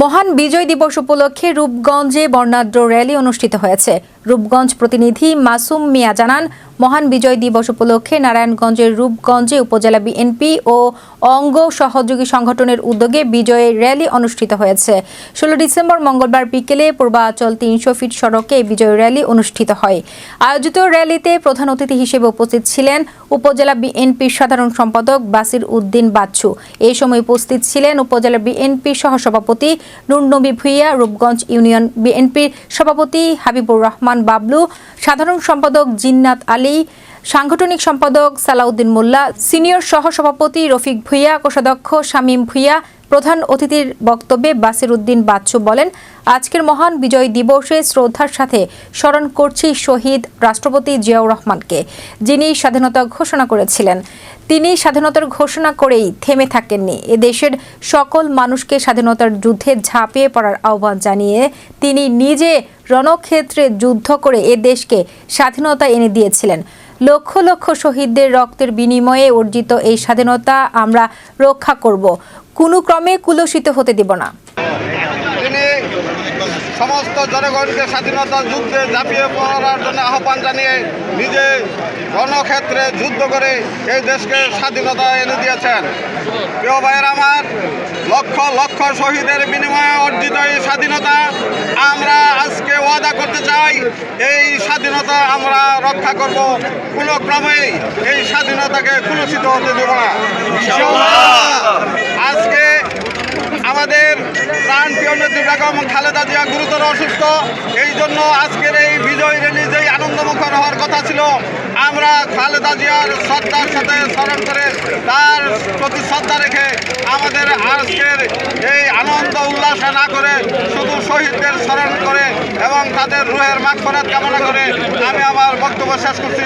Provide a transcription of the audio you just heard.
মহান বিজয় দিবস উপলক্ষে রূপগঞ্জে বর্ণাঢ্য র্যালি অনুষ্ঠিত হয়েছে। রূপগঞ্জ প্রতিনিধি মাসুম মিয়া জানান মহান বিজয় দিবস উপলক্ষে নারায়ণগঞ্জের রূপগঞ্জে উপজেলা বিএনপি ও অঙ্গ সহযোগী সংগঠনের উদ্যোগে বিজয়ের র্যালি অনুষ্ঠিত হয়েছে। ষোলো ডিসেম্বর মঙ্গলবার বিকেলে পূর্বাচল তিনশো ফিট সড়কে বিজয় র্যালি অনুষ্ঠিত হয়। আয়োজিত র্যালিতে প্রধান অতিথি হিসেবে উপস্থিত ছিলেন উপজেলা বিএনপির সাধারণ সম্পাদক বাসির উদ্দিন বাচ্চু। এই সময় উপস্থিত ছিলেন উপজেলা বিএনপি সহসভাপতি নুরনবী ভুইয়া, রূপগঞ্জ ইউনিয়ন বিএনপির সভাপতি হাবিবুর রহমান বাবলু, সাধারণ সম্পাদক জিন্নাত আলী সাংগঠনিক সম্পাদক সালাউদ্দিন মোল্লা সিনিয়র সহসভাপতি রফিক ভুইয়া কোষাধ্যক্ষ শামীম ভুইয়া প্রধান অতিথির বক্তব্যে বাসির উদ্দিন বাচ্চু বলেন, আজকের মহান বিজয় দিবসে শ্রদ্ধার সাথে স্মরণ করছি শহীদ রাষ্ট্রপতি জিয়াউর রহমানকে, যিনি স্বাধীনতা ঘোষণা করেছিলেন। তিনি স্বাধীনতার ঘোষণা করেই থেমে থাকেননি। এ দেশের সকল মানুষকে স্বাধীনতার যুদ্ধে ঝাঁপিয়ে পড়ার আহ্বান জানিয়ে তিনি নিজে রণক্ষেত্রে যুদ্ধ করে এ দেশকে স্বাধীনতা এনে দিয়েছিলেন। লক্ষ লক্ষ শহীদদের রক্তের বিনিময়ে অর্জিত এই স্বাধীনতা আমরা রক্ষা করব। কোনো ক্রমে কুলসিত হতে দেব না। সমস্ত জনগণকে স্বাধীনতা যুদ্ধে ঝাঁপিয়ে পড়ার জন্য আহ্বান জানিয়ে নিজে রণক্ষেত্রে যুদ্ধ করে এই দেশকে স্বাধীনতা এনে দিয়েছেন। প্রিয় ভাইয়ের আমার লক্ষ লক্ষ শহীদের বিনিময়ে অর্জিত এই স্বাধীনতা আমরা আজকে ওয়াদা করতে চাই, এই স্বাধীনতা আমরা রক্ষা করব। কোনো ক্রমেই এই স্বাধীনতাকে কুলসিত হতে দেব না। আজকে আমাদের প্রাণ প্রিয় নেত্রী বেগম খালেদা জিয়া গুরুতর অসুস্থ। এই জন্য আজকের এই বিজয় র্যালি যেই আনন্দমুখর হওয়ার কথা ছিল, আমরা খালেদা জিয়ার শ্রদ্ধার সাথে স্মরণ করে তার প্রতি শ্রদ্ধা রেখে আমাদের আজকের এই আনন্দ, উল্লাস না করে শুধু শহীদদের স্মরণ করে এবং তাদের রুহের করার কামনা করে আমি আমার বক্তব্য শেষ করছি।